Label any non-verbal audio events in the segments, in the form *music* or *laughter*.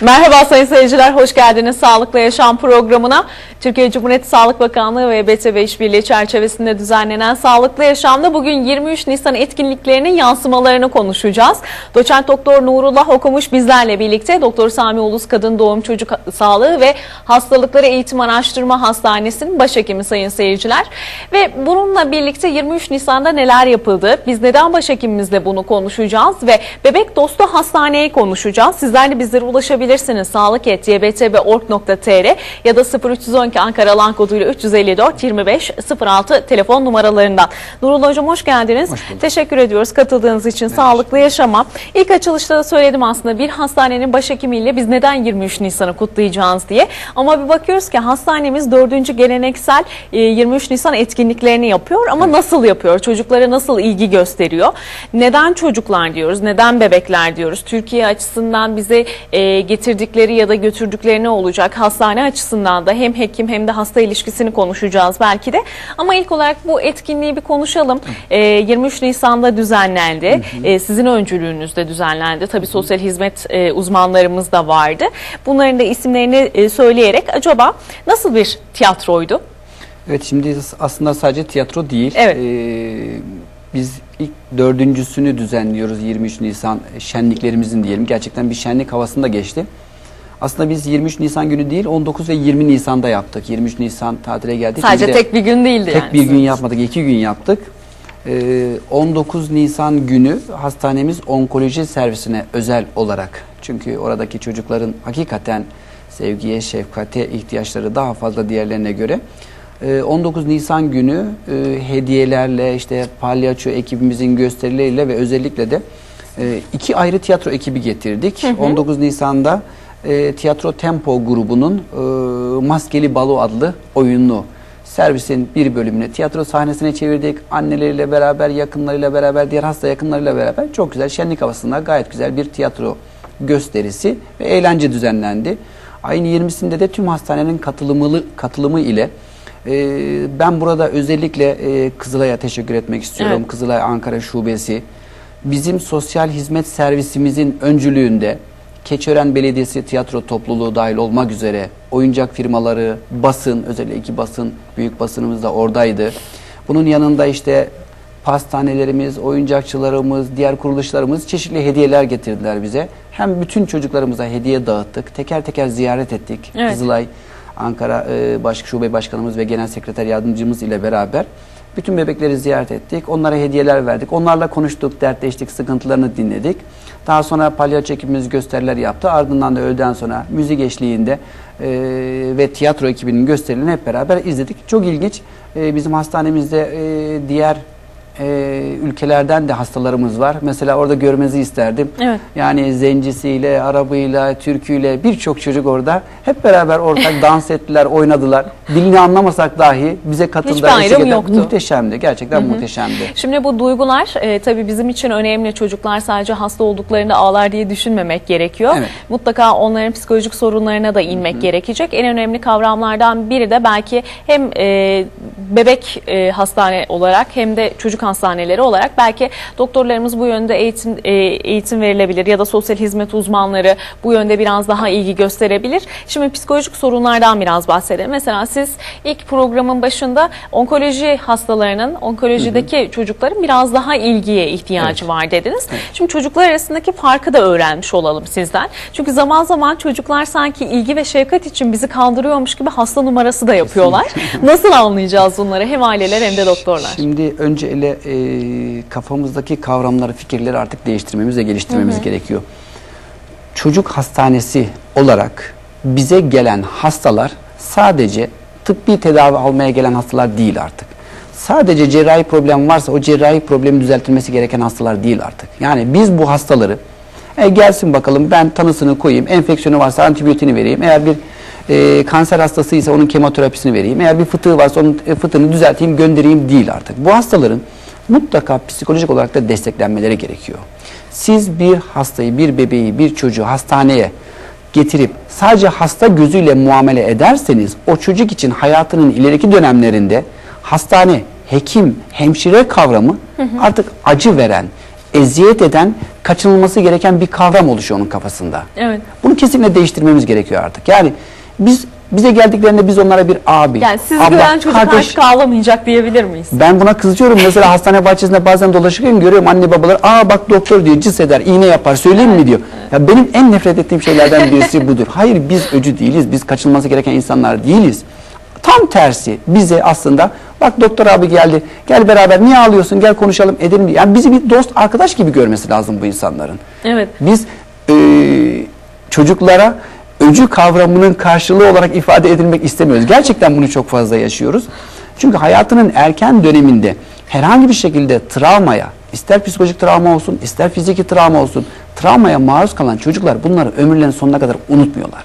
Merhaba sayın seyirciler, hoş geldiniz Sağlıklı Yaşam programına. Türkiye Cumhuriyeti Sağlık Bakanlığı ve BTV İşbirliği çerçevesinde düzenlenen Sağlıklı Yaşam'da bugün 23 Nisan etkinliklerinin yansımalarını konuşacağız. Doçent Doktor Nurullah Okumuş bizlerle birlikte Doktor Sami Ulus Kadın Doğum Çocuk Sağlığı ve Hastalıkları Eğitim Araştırma Hastanesi'nin başhekimi sayın seyirciler. Ve bununla birlikte 23 Nisan'da neler yapıldı? Biz neden başhekimimizle bunu konuşacağız ve bebek dostu hastaneyi konuşacağız. Sizler de bizlere ulaşabilirsiniz. sağlık.ybtv.org.tr ya da 0312 Ankara alan koduyla 354 25 06 telefon numaralarından. Nurullah Hocam hoş geldiniz. Hoş bulduk. Teşekkür ediyoruz katıldığınız için. Sağlıklı yaşama. İlk açılışta da söyledim aslında bir hastanenin başhekimiyle biz neden 23 Nisan'ı kutlayacağız diye. Ama bir bakıyoruz ki hastanemiz 4. geleneksel e, 23 Nisan etkinliklerini yapıyor ama nasıl yapıyor? Çocuklara nasıl ilgi gösteriyor? Neden çocuklar diyoruz? Neden bebekler diyoruz? Türkiye açısından bize e, getirdikleri ya da götürdükleri ne olacak? Hastane açısından da hem hekim hem de hasta ilişkisini konuşacağız belki de. Ama ilk olarak bu etkinliği bir konuşalım. E, 23 Nisan'da düzenlendi. E, sizin öncülüğünüzde düzenlendi. Tabii sosyal hizmet e, uzmanlarımız da vardı. Bunların da isimlerini e, söyleyerek acaba nasıl bir tiyatroydu? Evet şimdi aslında sadece tiyatro değil. Evet. Ee, biz ilk dördüncüsünü düzenliyoruz 23 Nisan şenliklerimizin diyelim. Gerçekten bir şenlik havasında geçti. Aslında biz 23 Nisan günü değil 19 ve 20 Nisan'da yaptık. 23 Nisan tatile geldik. Sadece tek bir gün değildi tek yani. bir gün yapmadık, iki gün yaptık. Ee, 19 Nisan günü hastanemiz onkoloji servisine özel olarak çünkü oradaki çocukların hakikaten sevgiye, şefkate ihtiyaçları daha fazla diğerlerine göre. Ee, 19 Nisan günü e, hediyelerle işte palyaço ekibimizin gösterileriyle ve özellikle de e, iki ayrı tiyatro ekibi getirdik. 19 Nisan'da e, Tiyatro Tempo grubunun e, Maskeli Balo adlı oyununu servisin bir bölümünü tiyatro sahnesine çevirdik. Anneleriyle beraber, yakınlarıyla beraber, diğer hasta yakınlarıyla beraber çok güzel şenlik havasında gayet güzel bir tiyatro gösterisi ve eğlence düzenlendi. Ayın 20'sinde de tüm hastanenin katılımı, katılımı ile e, ben burada özellikle e, Kızılay'a teşekkür etmek istiyorum. Evet. Kızılay Ankara Şubesi bizim sosyal hizmet servisimizin öncülüğünde Keçören Belediyesi tiyatro topluluğu dahil olmak üzere oyuncak firmaları, basın, özellikle iki basın, büyük basınımız da oradaydı. Bunun yanında işte pastanelerimiz, oyuncakçılarımız, diğer kuruluşlarımız çeşitli hediyeler getirdiler bize. Hem bütün çocuklarımıza hediye dağıttık, teker teker ziyaret ettik. Evet. Kızılay, Ankara e, Baş Şube Başkanımız ve Genel Sekreter Yardımcımız ile beraber bütün bebekleri ziyaret ettik. Onlara hediyeler verdik. Onlarla konuştuk, dertleştik, sıkıntılarını dinledik. Daha sonra palyaço ekibimiz gösteriler yaptı. Ardından da öğleden sonra müzik eşliğinde e, ve tiyatro ekibinin gösterilerini hep beraber izledik. Çok ilginç. E, bizim hastanemizde e, diğer e, ülkelerden de hastalarımız var. Mesela orada görmenizi isterdim. Evet. Yani zencisiyle, arabıyla, türküyle birçok çocuk orada hep beraber ortak *laughs* dans ettiler, oynadılar. Dilini anlamasak dahi bize katıldılar. Hiçbir ayrım yoktu. Muhteşemdi. Gerçekten muhteşemdi. Şimdi bu duygular e, tabii bizim için önemli. Çocuklar sadece hasta olduklarında ağlar diye düşünmemek gerekiyor. Evet. Mutlaka onların psikolojik sorunlarına da inmek gerekecek. En önemli kavramlardan biri de belki hem e, bebek e, hastane olarak hem de çocuk hastaneleri olarak belki doktorlarımız bu yönde eğitim e, eğitim verilebilir ya da sosyal hizmet uzmanları bu yönde biraz daha ilgi gösterebilir. Şimdi psikolojik sorunlardan biraz bahsedelim. Mesela siz ilk programın başında onkoloji hastalarının, onkolojideki çocukların biraz daha ilgiye ihtiyacı var dediniz. Şimdi çocuklar arasındaki farkı da öğrenmiş olalım sizden. Çünkü zaman zaman çocuklar sanki ilgi ve şefkat için bizi kandırıyormuş gibi hasta numarası da yapıyorlar. Nasıl anlayacağız bunları hem aileler hem de doktorlar? Şimdi önce ele e, kafamızdaki kavramları, fikirleri artık değiştirmemiz ve geliştirmemiz gerekiyor. Çocuk hastanesi olarak bize gelen hastalar sadece tıbbi tedavi almaya gelen hastalar değil artık. Sadece cerrahi problem varsa o cerrahi problemi düzeltilmesi gereken hastalar değil artık. Yani biz bu hastaları e, gelsin bakalım ben tanısını koyayım, enfeksiyonu varsa antibiyotiğini vereyim. Eğer bir e, kanser hastasıysa onun kemoterapisini vereyim. Eğer bir fıtığı varsa onun e, fıtığını düzelteyim, göndereyim değil artık. Bu hastaların mutlaka psikolojik olarak da desteklenmeleri gerekiyor. Siz bir hastayı, bir bebeği, bir çocuğu hastaneye getirip sadece hasta gözüyle muamele ederseniz o çocuk için hayatının ileriki dönemlerinde hastane, hekim, hemşire kavramı artık acı veren, eziyet eden kaçınılması gereken bir kavram oluşuyor onun kafasında. Evet. Bunu kesinlikle değiştirmemiz gerekiyor artık. Yani biz bize geldiklerinde biz onlara bir abi, Yani siz abla, gören çocuk kardeş, artık ağlamayacak diyebilir miyiz? ben buna kızıyorum. Mesela hastane bahçesinde bazen dolaşırken görüyorum anne babalar aa bak doktor diyor cız eder iğne yapar söyleyeyim mi diyor. Ya benim en nefret ettiğim şeylerden birisi *laughs* budur. Hayır biz öcü değiliz. Biz kaçınılması gereken insanlar değiliz. Tam tersi bize aslında bak doktor abi geldi gel beraber niye ağlıyorsun gel konuşalım edelim diye. Yani bizi bir dost arkadaş gibi görmesi lazım bu insanların. Evet. Biz e, çocuklara öcü kavramının karşılığı olarak ifade edilmek istemiyoruz. Gerçekten bunu çok fazla yaşıyoruz. Çünkü hayatının erken döneminde herhangi bir şekilde travmaya, ister psikolojik travma olsun, ister fiziki travma olsun, travmaya maruz kalan çocuklar bunları ömürlerinin sonuna kadar unutmuyorlar.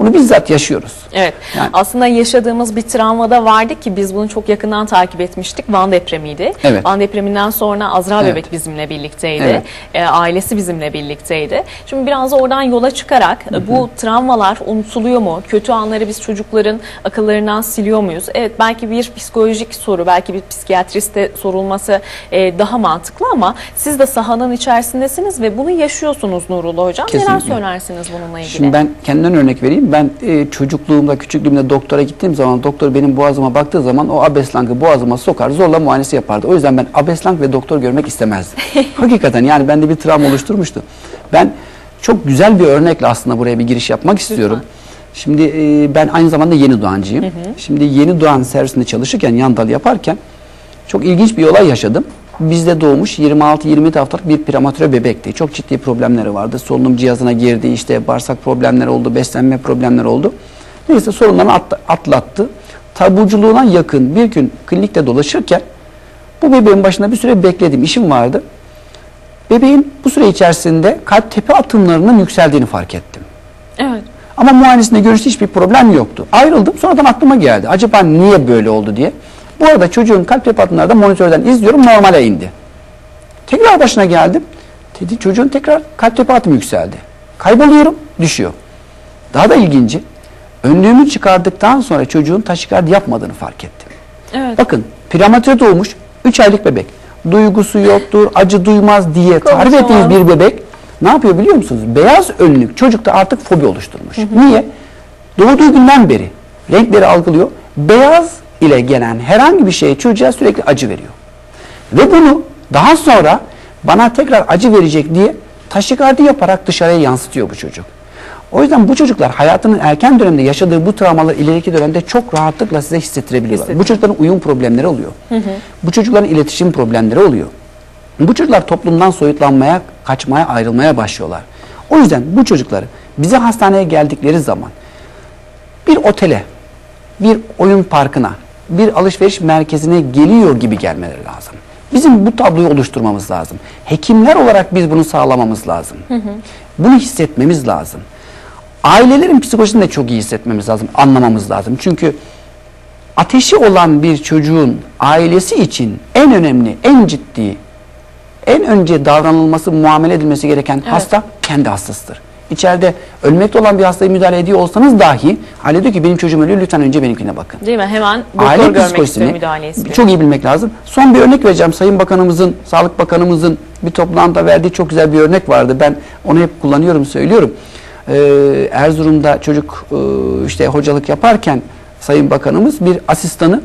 Bunu bizzat yaşıyoruz. Evet. Yani- Aslında yaşadığımız bir travmada vardı ki biz bunu çok yakından takip etmiştik. Van depremiydi. Evet. Van depreminden sonra Azra Evet. bebek bizimle birlikteydi. Evet. E, ailesi bizimle birlikteydi. Şimdi biraz da oradan yola çıkarak e, bu travmalar unutuluyor mu? Kötü anları biz çocukların akıllarından siliyor muyuz? Evet belki bir psikolojik soru, belki bir psikiyatriste sorulması e, daha mantıklı ama siz de sahanın içerisindesiniz ve bunu yaşıyorsunuz Nurullah Hocam. Neler Kesinlikle. söylersiniz bununla ilgili? Şimdi ben kendimden örnek vereyim. Ben e, çocukluğumda, küçüklüğümde doktora gittiğim zaman doktor benim boğazıma baktığı zaman o abeslankı boğazıma sokar, zorla muayenesi yapardı. O yüzden ben abeslank ve doktor görmek istemezdim. *laughs* Hakikaten yani bende bir travma oluşturmuştu. Ben çok güzel bir örnekle aslında buraya bir giriş yapmak istiyorum. Şimdi e, ben aynı zamanda yeni doğancıyım. Şimdi yeni doğan servisinde çalışırken, yan dal yaparken çok ilginç bir olay yaşadım. Bizde doğmuş 26-27 haftalık bir prematüre bebekti. Çok ciddi problemleri vardı. Solunum cihazına girdi, işte bağırsak problemleri oldu, beslenme problemleri oldu. Neyse sorunlarını atla- atlattı. Taburculuğuna yakın bir gün klinikte dolaşırken bu bebeğin başında bir süre bekledim. işim vardı. Bebeğin bu süre içerisinde kalp tepe atımlarının yükseldiğini fark ettim. Evet. Ama muayenesinde görüşte hiçbir problem yoktu. Ayrıldım. Sonradan aklıma geldi. Acaba niye böyle oldu diye. Bu arada çocuğun kalp tepe atımları da monitörden izliyorum. Normale indi. Tekrar başına geldim. Dedi çocuğun tekrar kalp tepe atımı yükseldi. Kayboluyorum. Düşüyor. Daha da ilginci. Önlüğümü çıkardıktan sonra çocuğun taşikardi yapmadığını fark ettim. Evet. Bakın prematüre doğmuş 3 aylık bebek. Duygusu yoktur, acı duymaz diye tarif ettiğiniz bir bebek ne yapıyor biliyor musunuz? Beyaz önlük çocukta artık fobi oluşturmuş. Niye? Doğduğu günden beri renkleri algılıyor. Beyaz ile gelen herhangi bir şey çocuğa sürekli acı veriyor. Ve bunu daha sonra bana tekrar acı verecek diye taşikardi yaparak dışarıya yansıtıyor bu çocuk. O yüzden bu çocuklar hayatının erken dönemde yaşadığı bu travmaları ileriki dönemde çok rahatlıkla size hissettirebiliyorlar. Bu çocukların uyum problemleri oluyor. Bu çocukların iletişim problemleri oluyor. Bu çocuklar toplumdan soyutlanmaya, kaçmaya, ayrılmaya başlıyorlar. O yüzden bu çocukları bize hastaneye geldikleri zaman bir otele, bir oyun parkına, bir alışveriş merkezine geliyor gibi gelmeleri lazım. Bizim bu tabloyu oluşturmamız lazım. Hekimler olarak biz bunu sağlamamız lazım. Bunu hissetmemiz lazım. Ailelerin psikolojisini de çok iyi hissetmemiz lazım, anlamamız lazım. Çünkü ateşi olan bir çocuğun ailesi için en önemli, en ciddi, en önce davranılması, muamele edilmesi gereken hasta kendi hastasıdır. İçeride ölmekte olan bir hastayı müdahale ediyor olsanız dahi aile diyor ki benim çocuğum ölüyor lütfen önce benimkine bakın. Değil mi? Hemen doktor Aile görmek istiyor, müdahale istiyor. çok iyi bilmek lazım. Son bir örnek vereceğim. Sayın Bakanımızın, Sağlık Bakanımızın bir toplantıda verdiği çok güzel bir örnek vardı. Ben onu hep kullanıyorum, söylüyorum. Ee, Erzurum'da çocuk e, işte hocalık yaparken Sayın Bakanımız bir asistanı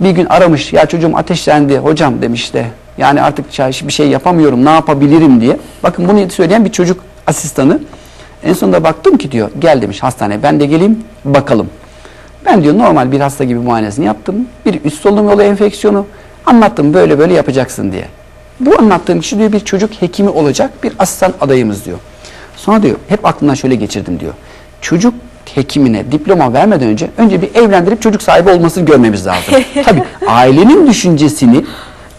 bir gün aramış. Ya çocuğum ateşlendi hocam demiş de. Yani artık bir şey yapamıyorum, ne yapabilirim diye. Bakın bunu söyleyen bir çocuk asistanı. En sonunda baktım ki diyor gel demiş hastaneye ben de geleyim bakalım. Ben diyor normal bir hasta gibi muayenesini yaptım. Bir üst solunum yolu enfeksiyonu anlattım böyle böyle yapacaksın diye. Bu anlattığım kişi diyor bir çocuk hekimi olacak bir asistan adayımız diyor. Sonra diyor hep aklımdan şöyle geçirdim diyor. Çocuk hekimine diploma vermeden önce önce bir evlendirip çocuk sahibi olmasını görmemiz lazım. *laughs* Tabii ailenin düşüncesini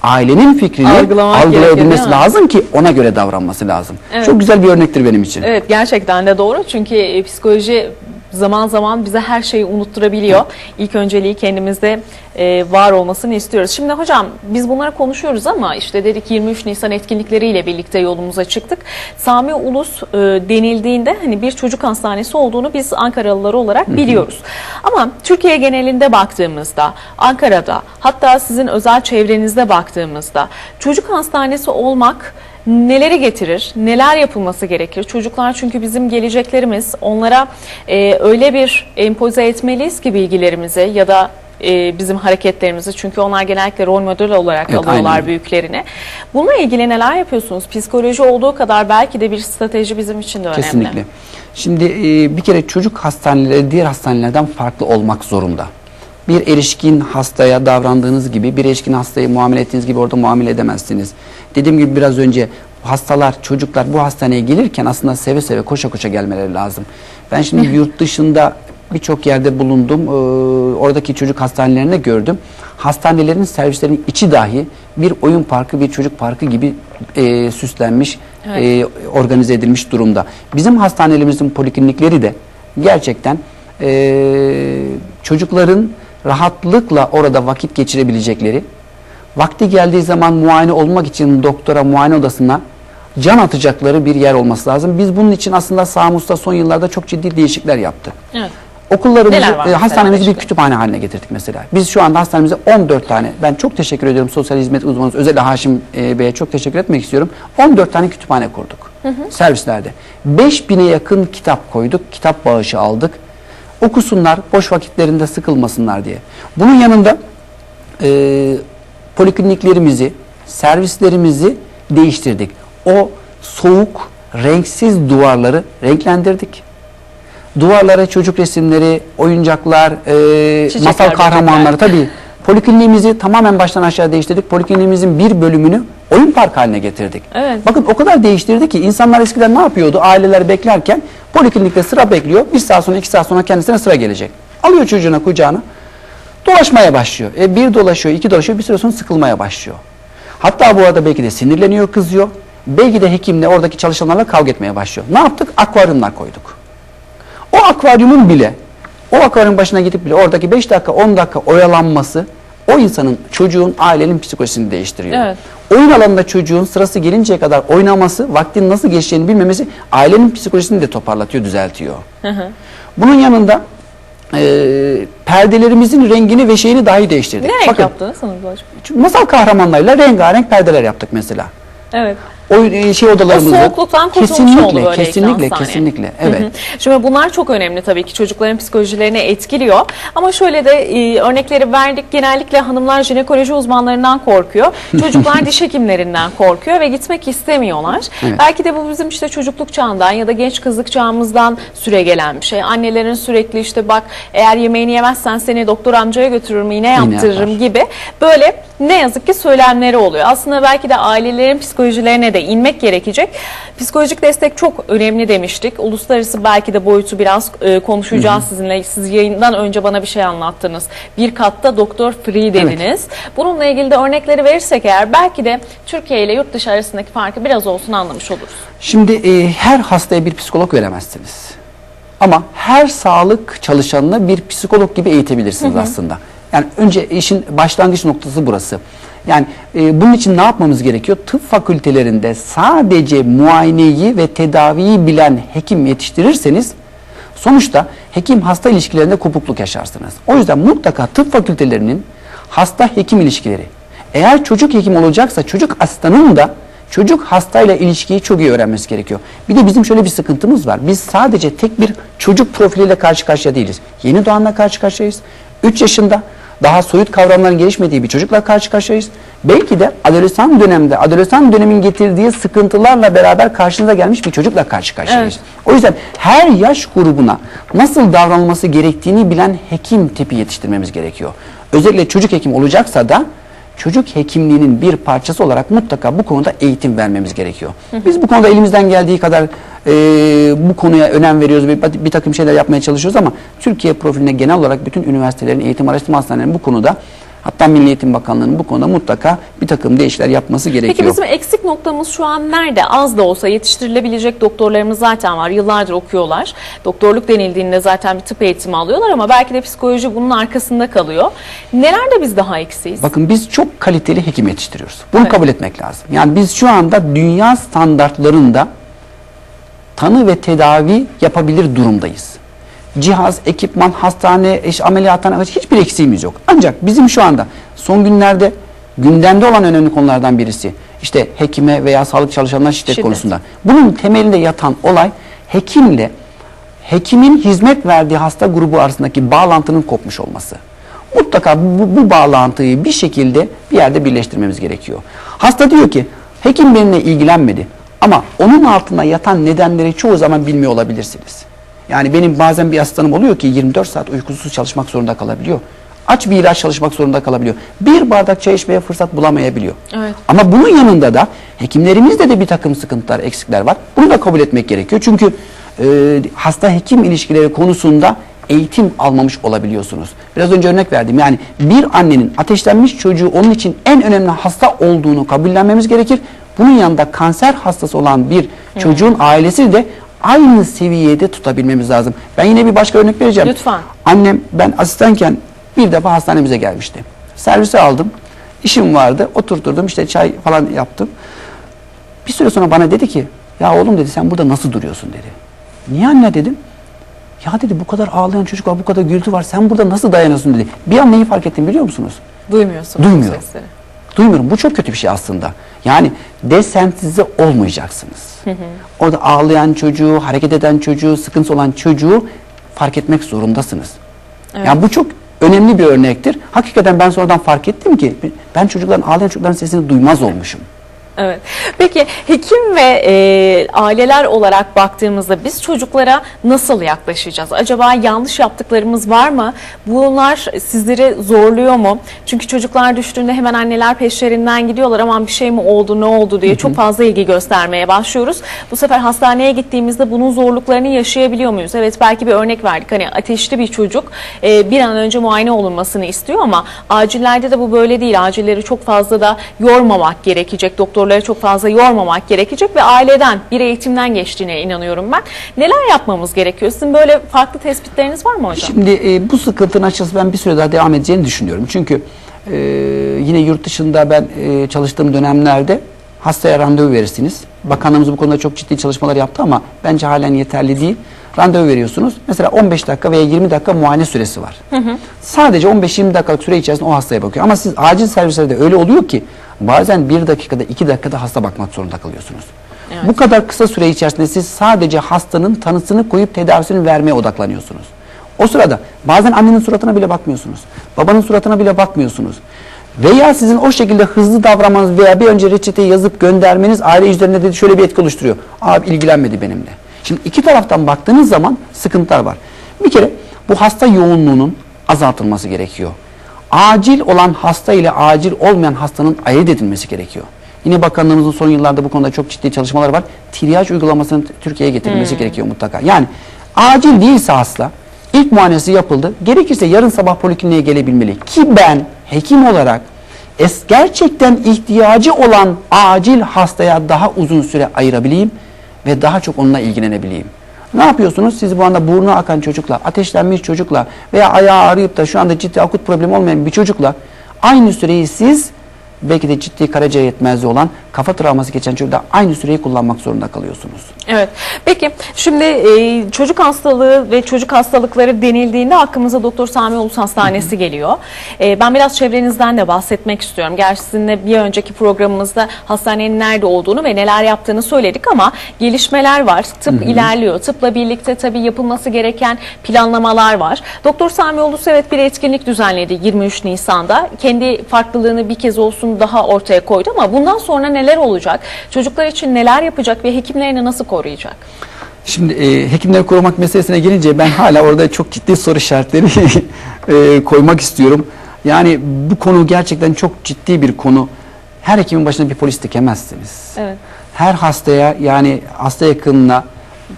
ailenin fikrini Algılamak algılayabilmesi lazım ki ona göre davranması lazım. Evet. Çok güzel bir örnektir benim için. Evet gerçekten de doğru çünkü e, psikoloji zaman zaman bize her şeyi unutturabiliyor. İlk önceliği kendimizde e, var olmasını istiyoruz. Şimdi hocam biz bunları konuşuyoruz ama işte dedik 23 Nisan etkinlikleriyle birlikte yolumuza çıktık. Sami Ulus e, denildiğinde hani bir çocuk hastanesi olduğunu biz Ankaralılar olarak biliyoruz. Ama Türkiye genelinde baktığımızda Ankara'da hatta sizin özel çevrenizde baktığımızda çocuk hastanesi olmak neleri getirir, neler yapılması gerekir? Çocuklar çünkü bizim geleceklerimiz. Onlara e, öyle bir empoze etmeliyiz ki bilgilerimizi ya da e, bizim hareketlerimizi. Çünkü onlar genellikle rol model olarak Evet, alıyorlar aynen. büyüklerine. Bununla ilgili neler yapıyorsunuz? Psikoloji olduğu kadar belki de bir strateji bizim için de önemli. Kesinlikle. Şimdi e, bir kere çocuk hastaneleri diğer hastanelerden farklı olmak zorunda. Bir erişkin hastaya davrandığınız gibi bir erişkin hastayı muamele ettiğiniz gibi orada muamele edemezsiniz. Dediğim gibi biraz önce hastalar, çocuklar bu hastaneye gelirken aslında seve seve koşa koşa gelmeleri lazım. Ben şimdi *laughs* yurt dışında birçok yerde bulundum. Ee, oradaki çocuk hastanelerinde gördüm. Hastanelerin servislerinin içi dahi bir oyun parkı, bir çocuk parkı gibi e, süslenmiş, Evet. e, organize edilmiş durumda. Bizim hastanelerimizin poliklinikleri de gerçekten e, çocukların rahatlıkla orada vakit geçirebilecekleri, vakti geldiği zaman muayene olmak için doktora muayene odasına can atacakları bir yer olması lazım. Biz bunun için aslında Samus'ta son yıllarda çok ciddi değişiklikler yaptık. Evet. Okullarımızı, e, hastanemizi bir kütüphane haline getirdik mesela. Biz şu anda hastanemize 14 tane, ben çok teşekkür ediyorum sosyal hizmet uzmanımız, özellikle Haşim e, Bey'e çok teşekkür etmek istiyorum. 14 tane kütüphane kurduk servislerde. 5000'e yakın kitap koyduk, kitap bağışı aldık. Okusunlar, boş vakitlerinde sıkılmasınlar diye. Bunun yanında e, polikliniklerimizi, servislerimizi değiştirdik. O soğuk, renksiz duvarları renklendirdik. Duvarlara çocuk resimleri, oyuncaklar, e, Çiçekler, masal kahramanları tabii. Polikliniğimizi tamamen baştan aşağı değiştirdik. Polikliniğimizin bir bölümünü oyun park haline getirdik. Evet. Bakın o kadar değiştirdi ki insanlar eskiden ne yapıyordu? Aileler beklerken poliklinikte sıra bekliyor. Bir saat sonra iki saat sonra kendisine sıra gelecek. Alıyor çocuğuna kucağına. Dolaşmaya başlıyor. E, bir dolaşıyor, iki dolaşıyor, bir süre sonra sıkılmaya başlıyor. Hatta bu arada belki de sinirleniyor, kızıyor. Belki de hekimle, oradaki çalışanlarla kavga etmeye başlıyor. Ne yaptık? Akvaryumlar koyduk. O akvaryumun bile, o akvaryum başına gidip bile oradaki 5 dakika, 10 dakika oyalanması o insanın, çocuğun, ailenin psikolojisini değiştiriyor. Evet. Oyun alanında çocuğun sırası gelinceye kadar oynaması, vaktin nasıl geçeceğini bilmemesi ailenin psikolojisini de toparlatıyor, düzeltiyor. Bunun yanında e, perdelerimizin rengini ve şeyini dahi değiştirdik. Ne renk Bakın, yaptınız Sanırım masal kahramanlarıyla rengarenk perdeler yaptık mesela. Evet. O e, şey odalarımızı O soğukluktan kurtulmuş kesinlikle, oldu böylelikle kesinlikle, kesinlikle. Evet. Hı hı. Şimdi bunlar çok önemli tabii ki çocukların psikolojilerini etkiliyor. Ama şöyle de e, örnekleri verdik. Genellikle hanımlar jinekoloji uzmanlarından korkuyor. Çocuklar *laughs* diş hekimlerinden korkuyor ve gitmek istemiyorlar. Evet. Belki de bu bizim işte çocukluk çağından ya da genç kızlık çağımızdan süre gelen bir şey. Annelerin sürekli işte bak eğer yemeğini yemezsen seni doktor amcaya götürürüm iğne yaptırırım gibi böyle ne yazık ki söylemleri oluyor. Aslında belki de ailelerin psikolojilerine de inmek gerekecek. Psikolojik destek çok önemli demiştik. Uluslararası belki de boyutu biraz e, konuşacağız sizinle. Siz yayından önce bana bir şey anlattınız. Bir katta doktor free dediniz. Bununla ilgili de örnekleri verirsek eğer belki de Türkiye ile yurt dışı arasındaki farkı biraz olsun anlamış oluruz. Şimdi e, her hastaya bir psikolog veremezsiniz. Ama her sağlık çalışanını bir psikolog gibi eğitebilirsiniz aslında. Yani önce işin başlangıç noktası burası. Yani e, bunun için ne yapmamız gerekiyor? Tıp fakültelerinde sadece muayeneyi ve tedaviyi bilen hekim yetiştirirseniz sonuçta hekim hasta ilişkilerinde kopukluk yaşarsınız. O yüzden mutlaka tıp fakültelerinin hasta hekim ilişkileri. Eğer çocuk hekim olacaksa çocuk asistanın da çocuk hastayla ilişkiyi çok iyi öğrenmesi gerekiyor. Bir de bizim şöyle bir sıkıntımız var. Biz sadece tek bir çocuk profiliyle karşı karşıya değiliz. Yeni doğanla karşı karşıyayız. 3 yaşında daha soyut kavramların gelişmediği bir çocukla karşı karşıyayız. Belki de adolesan dönemde, adolesan dönemin getirdiği sıkıntılarla beraber karşınıza gelmiş bir çocukla karşı karşıyayız. Evet. O yüzden her yaş grubuna nasıl davranılması gerektiğini bilen hekim tipi yetiştirmemiz gerekiyor. Özellikle çocuk hekim olacaksa da çocuk hekimliğinin bir parçası olarak mutlaka bu konuda eğitim vermemiz gerekiyor. Biz bu konuda elimizden geldiği kadar e, bu konuya önem veriyoruz bir, bir takım şeyler yapmaya çalışıyoruz ama Türkiye profiline genel olarak bütün üniversitelerin, eğitim araştırma hastanelerinin bu konuda hatta Milli Eğitim Bakanlığı'nın bu konuda mutlaka bir takım değişiklikler yapması gerekiyor. Peki bizim eksik noktamız şu an nerede? Az da olsa yetiştirilebilecek doktorlarımız zaten var. Yıllardır okuyorlar. Doktorluk denildiğinde zaten bir tıp eğitimi alıyorlar ama belki de psikoloji bunun arkasında kalıyor. Nelerde biz daha eksiyiz? Bakın biz çok kaliteli hekim yetiştiriyoruz. Bunu Evet. kabul etmek lazım. Yani biz şu anda dünya standartlarında tanı ve tedavi yapabilir durumdayız. Cihaz, ekipman, hastane, eş, ameliyathane hiçbir eksiğimiz yok. Ancak bizim şu anda son günlerde gündemde olan önemli konulardan birisi işte hekime veya sağlık çalışanlar şiddet, Şiddet. konusunda. Bunun temelinde yatan olay hekimle hekimin hizmet verdiği hasta grubu arasındaki bağlantının kopmuş olması. Mutlaka bu, bu bağlantıyı bir şekilde bir yerde birleştirmemiz gerekiyor. Hasta diyor ki hekim benimle ilgilenmedi ama onun altında yatan nedenleri çoğu zaman bilmiyor olabilirsiniz. Yani benim bazen bir hastanım oluyor ki 24 saat uykusuz çalışmak zorunda kalabiliyor. Aç bir ilaç çalışmak zorunda kalabiliyor. Bir bardak çay içmeye fırsat bulamayabiliyor. Evet. Ama bunun yanında da hekimlerimizde de bir takım sıkıntılar, eksikler var. Bunu da kabul etmek gerekiyor. Çünkü e, hasta hekim ilişkileri konusunda eğitim almamış olabiliyorsunuz. Biraz önce örnek verdim. Yani bir annenin ateşlenmiş çocuğu onun için en önemli hasta olduğunu kabullenmemiz gerekir. Bunun yanında kanser hastası olan bir çocuğun ailesi de aynı seviyede tutabilmemiz lazım. Ben yine bir başka örnek vereceğim. Lütfen. Annem ben asistanken bir defa hastanemize gelmişti. Servise aldım. İşim vardı. Oturturdum işte çay falan yaptım. Bir süre sonra bana dedi ki ya oğlum dedi sen burada nasıl duruyorsun dedi. Niye anne dedim. Ya dedi bu kadar ağlayan çocuk var bu kadar gürültü var sen burada nasıl dayanıyorsun dedi. Bir an neyi fark ettim biliyor musunuz? Duymuyorsunuz Duymuyor. sesleri. Duymuyorum. Bu çok kötü bir şey aslında. Yani desensitize olmayacaksınız. Orada ağlayan çocuğu, hareket eden çocuğu, sıkıntısı olan çocuğu fark etmek zorundasınız. Yani bu çok önemli bir örnektir. Hakikaten ben sonradan fark ettim ki ben çocukların ağlayan çocukların sesini duymaz olmuşum. Evet. Peki hekim ve e, aileler olarak baktığımızda biz çocuklara nasıl yaklaşacağız? Acaba yanlış yaptıklarımız var mı? Bunlar sizleri zorluyor mu? Çünkü çocuklar düştüğünde hemen anneler peşlerinden gidiyorlar. Aman bir şey mi oldu, ne oldu diye çok fazla ilgi göstermeye başlıyoruz. Bu sefer hastaneye gittiğimizde bunun zorluklarını yaşayabiliyor muyuz? Evet belki bir örnek verdik. Hani ateşli bir çocuk e, bir an önce muayene olunmasını istiyor ama acillerde de bu böyle değil. Acilleri çok fazla da yormamak gerekecek. Doktorları çok fazla yormamak gerekecek ve aileden bir eğitimden geçtiğine inanıyorum ben. Neler yapmamız gerekiyor? Sizin böyle farklı tespitleriniz var mı hocam? Şimdi e, bu sıkıntının açıkçası ben bir süre daha devam edeceğini düşünüyorum. Çünkü e, yine yurt dışında ben e, çalıştığım dönemlerde hastaya randevu verirsiniz. Bakanlığımız bu konuda çok ciddi çalışmalar yaptı ama bence halen yeterli değil. Randevu veriyorsunuz. Mesela 15 dakika veya 20 dakika muayene süresi var. Sadece 15-20 dakikalık süre içerisinde o hastaya bakıyor. Ama siz acil servislerde öyle oluyor ki bazen 1 dakikada 2 dakikada hasta bakmak zorunda kalıyorsunuz. Bu kadar kısa süre içerisinde siz sadece hastanın tanısını koyup tedavisini vermeye odaklanıyorsunuz. O sırada bazen annenin suratına bile bakmıyorsunuz. Babanın suratına bile bakmıyorsunuz. Veya sizin o şekilde hızlı davranmanız veya bir önce reçeteyi yazıp göndermeniz aile üzerinde de şöyle bir etki oluşturuyor. Abi ilgilenmedi benimle. Şimdi iki taraftan baktığınız zaman sıkıntılar var. Bir kere bu hasta yoğunluğunun azaltılması gerekiyor. Acil olan hasta ile acil olmayan hastanın ayırt edilmesi gerekiyor. Yine bakanlığımızın son yıllarda bu konuda çok ciddi çalışmalar var. Triyaj uygulamasının Türkiye'ye getirilmesi gerekiyor mutlaka. Yani acil değilse hasta ilk muayenesi yapıldı. Gerekirse yarın sabah polikliniğe gelebilmeli. Ki ben hekim olarak es gerçekten ihtiyacı olan acil hastaya daha uzun süre ayırabileyim ve daha çok onunla ilgilenebileyim. Ne yapıyorsunuz? Siz bu anda burnu akan çocukla, ateşlenmiş çocukla veya ayağı ağrıyıp da şu anda ciddi akut problem olmayan bir çocukla aynı süreyi siz belki de ciddi karaciğer yetmezliği olan kafa travması geçen çocukla aynı süreyi kullanmak zorunda kalıyorsunuz. Evet. Peki şimdi e, çocuk hastalığı ve çocuk hastalıkları denildiğinde aklımıza Doktor Sami Ulus Hastanesi geliyor. E, ben biraz çevrenizden de bahsetmek istiyorum. Gerçi sizinle bir önceki programımızda hastanenin nerede olduğunu ve neler yaptığını söyledik ama gelişmeler var. Tıp ilerliyor. Tıpla birlikte tabii yapılması gereken planlamalar var. Doktor Sami Ulus evet bir etkinlik düzenledi 23 Nisan'da. Kendi farklılığını bir kez olsun daha ortaya koydu ama bundan sonra neler olacak? Çocuklar için neler yapacak ve hekimlerini nasıl koruyacak? Şimdi e, hekimleri korumak meselesine gelince ben hala orada çok ciddi soru işaretleri *laughs* e, koymak istiyorum. Yani bu konu gerçekten çok ciddi bir konu. Her hekimin başına bir polis dikemezsiniz. Evet. Her hastaya yani hasta yakınına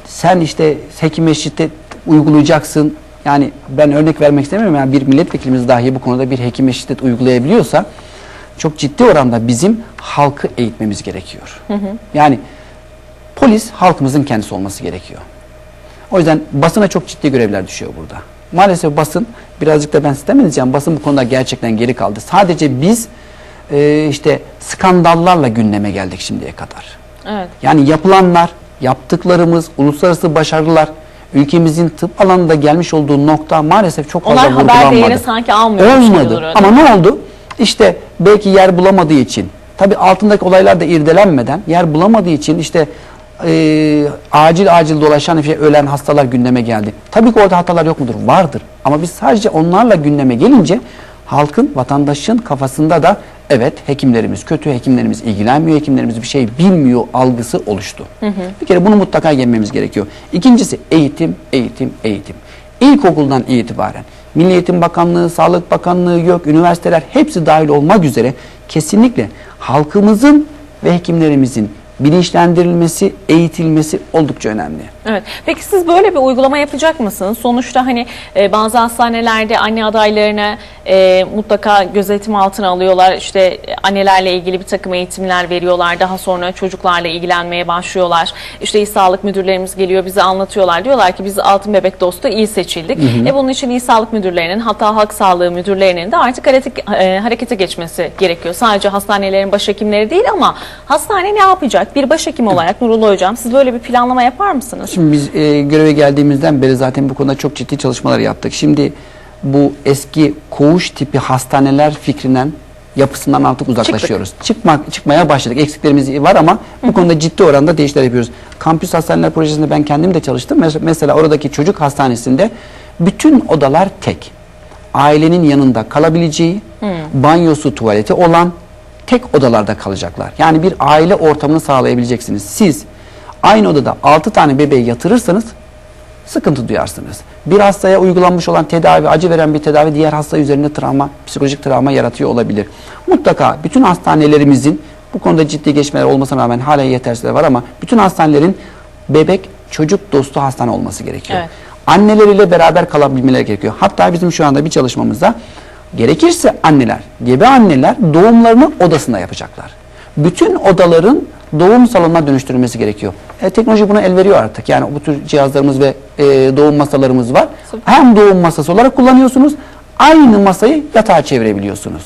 sen işte hekime şiddet uygulayacaksın. Yani ben örnek vermek istemiyorum. Yani bir milletvekilimiz dahi bu konuda bir hekime şiddet uygulayabiliyorsa çok ciddi oranda bizim halkı eğitmemiz gerekiyor. Yani polis halkımızın kendisi olması gerekiyor. O yüzden basına çok ciddi görevler düşüyor burada. Maalesef basın birazcık da ben sistem edeceğim. Basın bu konuda gerçekten geri kaldı. Sadece biz e, işte skandallarla gündeme geldik şimdiye kadar. Evet. Yani yapılanlar, yaptıklarımız, uluslararası başarılar, ülkemizin tıp alanında gelmiş olduğu nokta maalesef çok fazla Onlar haber vurgulanmadı. değeri sanki almıyormuş gibi Olmadı. duruyor, Ama ne oldu? İşte belki yer bulamadığı için, Tabi altındaki olaylar da irdelenmeden yer bulamadığı için işte e, acil acil dolaşan şey ölen hastalar gündeme geldi. Tabii ki orada hatalar yok mudur? Vardır. Ama biz sadece onlarla gündeme gelince halkın, vatandaşın kafasında da evet hekimlerimiz kötü, hekimlerimiz ilgilenmiyor, hekimlerimiz bir şey bilmiyor algısı oluştu. Bir kere bunu mutlaka yenmemiz gerekiyor. İkincisi eğitim, eğitim, eğitim. İlkokuldan itibaren Milli Eğitim Bakanlığı, Sağlık Bakanlığı yok, üniversiteler hepsi dahil olmak üzere kesinlikle halkımızın ve hekimlerimizin bilinçlendirilmesi, eğitilmesi oldukça önemli. Evet. Peki siz böyle bir uygulama yapacak mısınız? Sonuçta hani e, bazı hastanelerde anne adaylarını e, mutlaka gözetim altına alıyorlar. İşte e, annelerle ilgili bir takım eğitimler veriyorlar. Daha sonra çocuklarla ilgilenmeye başlıyorlar. İşte iyi sağlık müdürlerimiz geliyor bize anlatıyorlar. Diyorlar ki biz altın bebek dostu iyi seçildik. E bunun için iyi sağlık müdürlerinin hatta halk sağlığı müdürlerinin de artık harekete, e, harekete geçmesi gerekiyor. Sadece hastanelerin başhekimleri değil ama hastane ne yapacak? Bir başhekim olarak Nurullah Hocam siz böyle bir planlama yapar mısınız? Şimdi biz e, göreve geldiğimizden beri zaten bu konuda çok ciddi çalışmalar yaptık. Şimdi bu eski koğuş tipi hastaneler fikrinden yapısından artık uzaklaşıyoruz. Çıkmak çıkmaya başladık. Eksiklerimiz var ama bu konuda ciddi oranda değişiklikler yapıyoruz. Kampüs hastaneler projesinde ben kendim de çalıştım. Mes- Mesela oradaki çocuk hastanesinde bütün odalar tek. Ailenin yanında kalabileceği, banyosu, tuvaleti olan tek odalarda kalacaklar. Yani bir aile ortamını sağlayabileceksiniz. Siz aynı odada 6 tane bebeği yatırırsanız sıkıntı duyarsınız. Bir hastaya uygulanmış olan tedavi, acı veren bir tedavi diğer hasta üzerinde travma, psikolojik travma yaratıyor olabilir. Mutlaka bütün hastanelerimizin bu konuda ciddi geçmeler olmasına rağmen hala yetersizler var ama bütün hastanelerin bebek çocuk dostu hastane olması gerekiyor. Evet. Anneleriyle beraber kalabilmeleri gerekiyor. Hatta bizim şu anda bir çalışmamızda gerekirse anneler, gebe anneler doğumlarını odasında yapacaklar. Bütün odaların doğum salonuna dönüştürülmesi gerekiyor. E, teknoloji buna el veriyor artık. Yani bu tür cihazlarımız ve e, doğum masalarımız var. Hem doğum masası olarak kullanıyorsunuz, aynı masayı yatağa çevirebiliyorsunuz.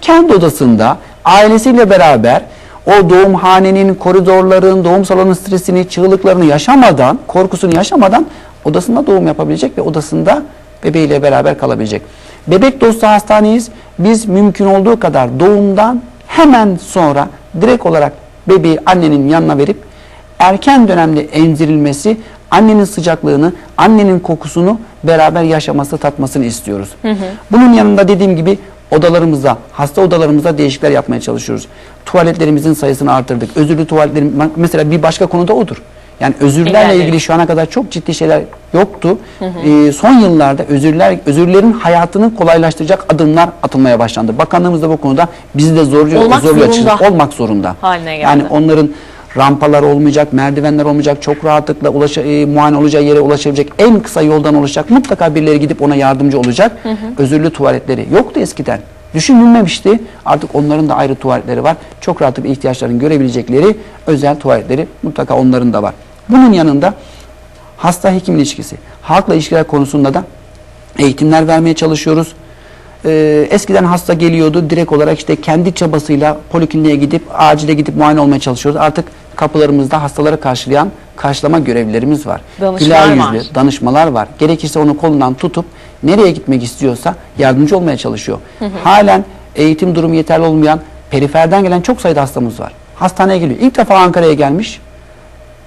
Kendi odasında ailesiyle beraber o doğumhanenin, koridorların, doğum salonu stresini, çığlıklarını yaşamadan, korkusunu yaşamadan odasında doğum yapabilecek ve odasında bebeğiyle beraber kalabilecek. Bebek dostu hastaneyiz. Biz mümkün olduğu kadar doğumdan hemen sonra direkt olarak bebeği annenin yanına verip erken dönemde emzirilmesi, annenin sıcaklığını, annenin kokusunu beraber yaşaması, tatmasını istiyoruz. Bunun yanında dediğim gibi odalarımızda, hasta odalarımızda değişiklikler yapmaya çalışıyoruz. Tuvaletlerimizin sayısını artırdık. Özürlü tuvaletlerim mesela bir başka konu da odur. Yani özürlerle Engellemek. ilgili şu ana kadar çok ciddi şeyler yoktu. Ee, son yıllarda özürler özürlerin hayatını kolaylaştıracak adımlar atılmaya başlandı. Bakanlığımız da bu konuda bizi de zorluyor, Olmak zorluyor zorunda. olmak zorunda. Haline geldi. Yani onların rampalar olmayacak, merdivenler olmayacak, çok rahatlıkla ulaşa, e, muayene olacağı yere ulaşabilecek en kısa yoldan oluşacak. Mutlaka birileri gidip ona yardımcı olacak. Özürlü tuvaletleri yoktu eskiden. Düşünülmemişti. Artık onların da ayrı tuvaletleri var. Çok rahatlıkla ihtiyaçlarını görebilecekleri özel tuvaletleri mutlaka onların da var. Bunun yanında hasta hekim ilişkisi, halkla ilişkiler konusunda da eğitimler vermeye çalışıyoruz. Ee, eskiden hasta geliyordu direkt olarak işte kendi çabasıyla polikliniğe gidip acile gidip muayene olmaya çalışıyoruz. Artık kapılarımızda hastaları karşılayan karşılama görevlilerimiz var. Danışmalar Güler var. yüzlü danışmalar var. Gerekirse onu kolundan tutup nereye gitmek istiyorsa yardımcı olmaya çalışıyor. Halen eğitim durumu yeterli olmayan periferden gelen çok sayıda hastamız var. Hastaneye geliyor. İlk defa Ankara'ya gelmiş.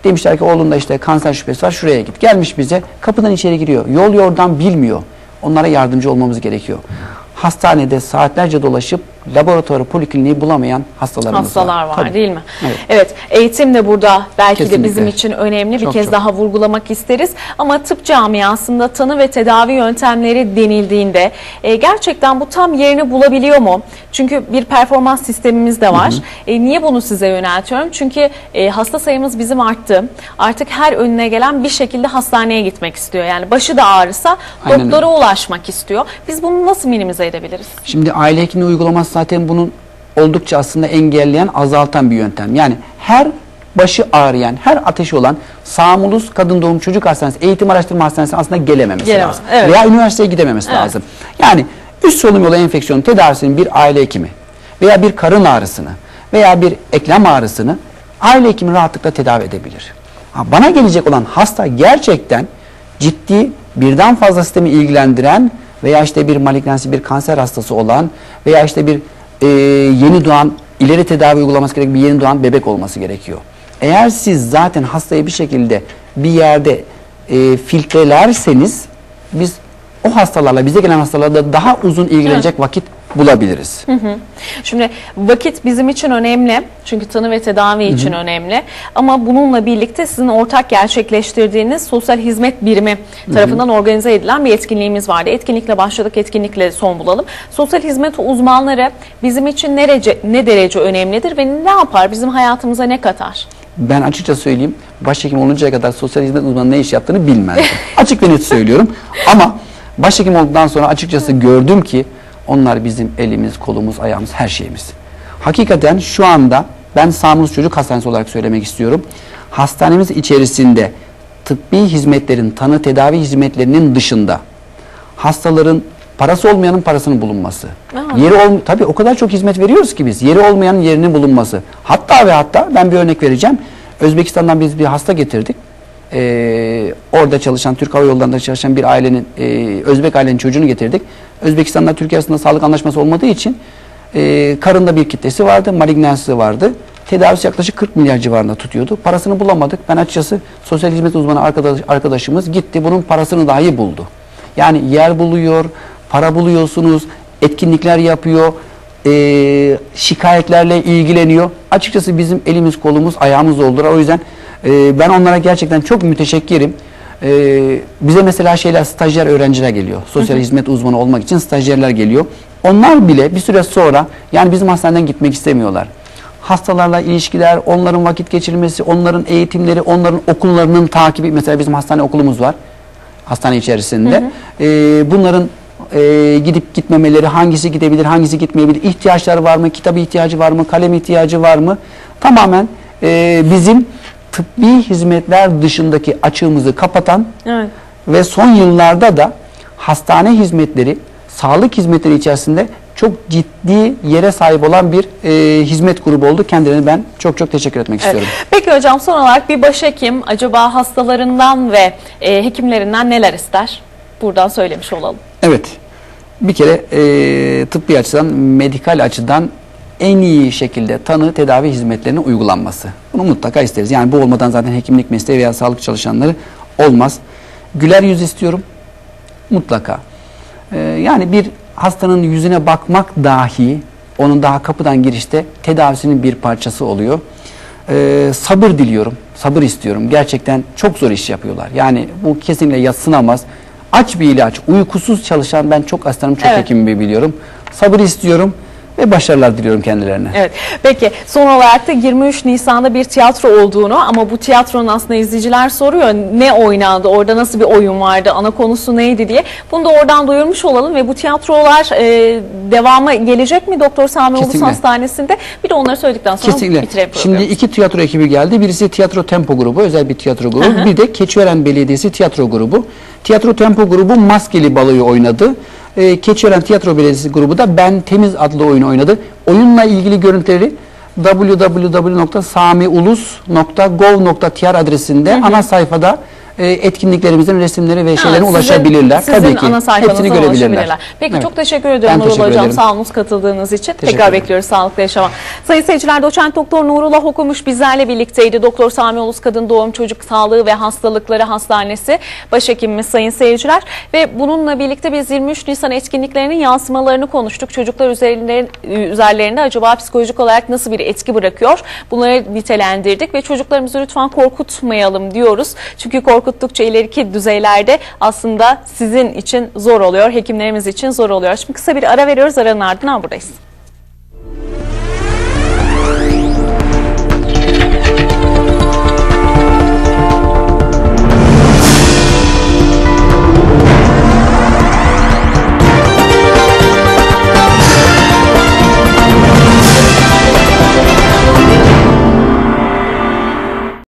Demişler ki oğlunda işte kanser şüphesi var şuraya git. Gelmiş bize kapıdan içeri giriyor. Yol yordan bilmiyor. Onlara yardımcı olmamız gerekiyor. Hastanede saatlerce dolaşıp laboratuvarı polikliniği bulamayan hastalarımız hastalar var Tabii. değil mi? Evet. Evet. eğitim de burada belki de Kesinlikle. bizim için önemli. Bir Çok kez çok. daha vurgulamak isteriz. Ama tıp camiasında tanı ve tedavi yöntemleri denildiğinde e, gerçekten bu tam yerini bulabiliyor mu? Çünkü bir performans sistemimiz de var. E, niye bunu size yöneltiyorum? Çünkü e, hasta sayımız bizim arttı. Artık her önüne gelen bir şekilde hastaneye gitmek istiyor. Yani başı da ağrısa Aynen öyle. doktora ulaşmak istiyor. Biz bunu nasıl minimize edebiliriz? Şimdi aile hekimliği uygulaması zaten bunun oldukça aslında engelleyen, azaltan bir yöntem. Yani her başı ağrıyan, her ateşi olan Sağımulus Kadın Doğum Çocuk Hastanesi, Eğitim Araştırma Hastanesi aslında gelememesi Gelemez, lazım. evet. Veya üniversiteye gidememesi Evet. lazım. Yani üst solunum yolu enfeksiyonu tedavisinin bir aile hekimi veya bir karın ağrısını veya bir eklem ağrısını aile hekimi rahatlıkla tedavi edebilir. Ha, bana gelecek olan hasta gerçekten ciddi birden fazla sistemi ilgilendiren veya işte bir malignansi bir kanser hastası olan veya işte bir e, yeni doğan ileri tedavi uygulaması gereken bir yeni doğan bebek olması gerekiyor. Eğer siz zaten hastayı bir şekilde bir yerde e, filtrelerseniz biz o hastalarla bize gelen hastalarla daha uzun ilgilenecek vakit bulabiliriz. Şimdi vakit bizim için önemli. Çünkü tanı ve tedavi için önemli. Ama bununla birlikte sizin ortak gerçekleştirdiğiniz sosyal hizmet birimi tarafından organize edilen bir etkinliğimiz vardı. Etkinlikle başladık, etkinlikle son bulalım. Sosyal hizmet uzmanları bizim için ne derece, ne derece önemlidir ve ne yapar? Bizim hayatımıza ne katar? Ben açıkça söyleyeyim, başhekim oluncaya kadar sosyal hizmet uzmanı ne iş yaptığını bilmezdim. Açık ve net söylüyorum. Ama başhekim olduktan sonra açıkçası gördüm ki onlar bizim elimiz, kolumuz, ayağımız, her şeyimiz. Hakikaten şu anda ben Sağımız Çocuk Hastanesi olarak söylemek istiyorum. Hastanemiz içerisinde tıbbi hizmetlerin, tanı tedavi hizmetlerinin dışında hastaların parası olmayanın parasının bulunması. Aa. Yeri ol tabii o kadar çok hizmet veriyoruz ki biz. Yeri olmayanın yerinin bulunması. Hatta ve hatta ben bir örnek vereceğim. Özbekistan'dan biz bir hasta getirdik. Ee, orada çalışan Türk Hava Yolları'nda çalışan bir ailenin e, Özbek ailenin çocuğunu getirdik. Özbekistan'da Türkiye arasında sağlık anlaşması olmadığı için e, karında bir kitlesi vardı, malignansı vardı. Tedavisi yaklaşık 40 milyar civarında tutuyordu. Parasını bulamadık. Ben açıkçası sosyal hizmet uzmanı arkadaş, arkadaşımız gitti bunun parasını dahi buldu. Yani yer buluyor, para buluyorsunuz, etkinlikler yapıyor, e, şikayetlerle ilgileniyor. Açıkçası bizim elimiz kolumuz ayağımız oldular. O yüzden e, ben onlara gerçekten çok müteşekkirim. E, bize mesela şeyler stajyer öğrenciler geliyor. Sosyal hizmet uzmanı olmak için stajyerler geliyor. Onlar bile bir süre sonra yani bizim hastaneden gitmek istemiyorlar. Hastalarla ilişkiler, onların vakit geçirmesi, onların eğitimleri, onların okullarının takibi. Mesela bizim hastane okulumuz var hastane içerisinde. Ee, bunların e, gidip gitmemeleri, hangisi gidebilir, hangisi gitmeyebilir, ihtiyaçları var mı, kitap ihtiyacı var mı, kalem ihtiyacı var mı? Tamamen e, bizim tıbbi hizmetler dışındaki açığımızı kapatan Evet. ve son yıllarda da hastane hizmetleri, sağlık hizmetleri içerisinde çok ciddi yere sahip olan bir e, hizmet grubu oldu. Kendilerine ben çok çok teşekkür etmek Evet. istiyorum. Peki hocam son olarak bir başhekim acaba hastalarından ve e, hekimlerinden neler ister? Buradan söylemiş olalım. Evet. Bir kere e, tıbbi açıdan, medikal açıdan en iyi şekilde tanı tedavi hizmetlerinin uygulanması. Bunu mutlaka isteriz. Yani bu olmadan zaten hekimlik mesleği veya sağlık çalışanları olmaz. Güler yüz istiyorum. Mutlaka. E, yani bir hastanın yüzüne bakmak dahi onun daha kapıdan girişte tedavisinin bir parçası oluyor. E, sabır diliyorum. Sabır istiyorum. Gerçekten çok zor iş yapıyorlar. Yani bu kesinlikle yatsınamaz. Aç bir ilaç, uykusuz çalışan ben çok hastanım, çok Evet. hekimimi biliyorum. Sabır istiyorum ve başarılar diliyorum kendilerine. Evet. Peki son olarak da 23 Nisan'da bir tiyatro olduğunu ama bu tiyatronun aslında izleyiciler soruyor ne oynandı, orada nasıl bir oyun vardı, ana konusu neydi diye. Bunu da oradan duyurmuş olalım ve bu tiyatrolar e, devamı gelecek mi Doktor Sami Ulus. Hastanesi'nde? Bir de onları söyledikten sonra Kesinlikle. bitirelim Şimdi iki tiyatro ekibi geldi. Birisi Tiyatro Tempo grubu, özel bir tiyatro grubu. Bir de Keçiören Belediyesi tiyatro grubu. Tiyatro Tempo grubu Maskeli Balo'yu oynadı. Ee, Keçiören Tiyatro Belediyesi grubu da Ben Temiz adlı oyunu oynadı. Oyunla ilgili görüntüleri www.samiulus.gov.tr adresinde ana sayfada e, etkinliklerimizin resimleri ve şeylerine Ha, ulaşabilirler. Sizin, sizin Tabii ki. ana sayfanızdan Hepsini görebilirler. Peki Evet. çok teşekkür ediyorum Nurullah Hocam. ederim. Sağ olun katıldığınız için. Teşekkür Tekrar ederim. bekliyoruz sağlıklı yaşama. Sayın seyirciler doçent doktor Nurullah Okumuş bizlerle birlikteydi. Doktor Sami Ulus Kadın Doğum Çocuk Sağlığı ve Hastalıkları Hastanesi başhekimimiz sayın seyirciler. Ve bununla birlikte biz 23 Nisan etkinliklerinin yansımalarını konuştuk. Çocuklar üzerlerinde, üzerlerinde acaba psikolojik olarak nasıl bir etki bırakıyor? Bunları nitelendirdik ve çocuklarımızı lütfen korkutmayalım diyoruz. Çünkü korkuttukça ileriki düzeylerde aslında sizin için zor oluyor, hekimlerimiz için zor oluyor. Şimdi kısa bir ara veriyoruz. Aranın ardından buradayız.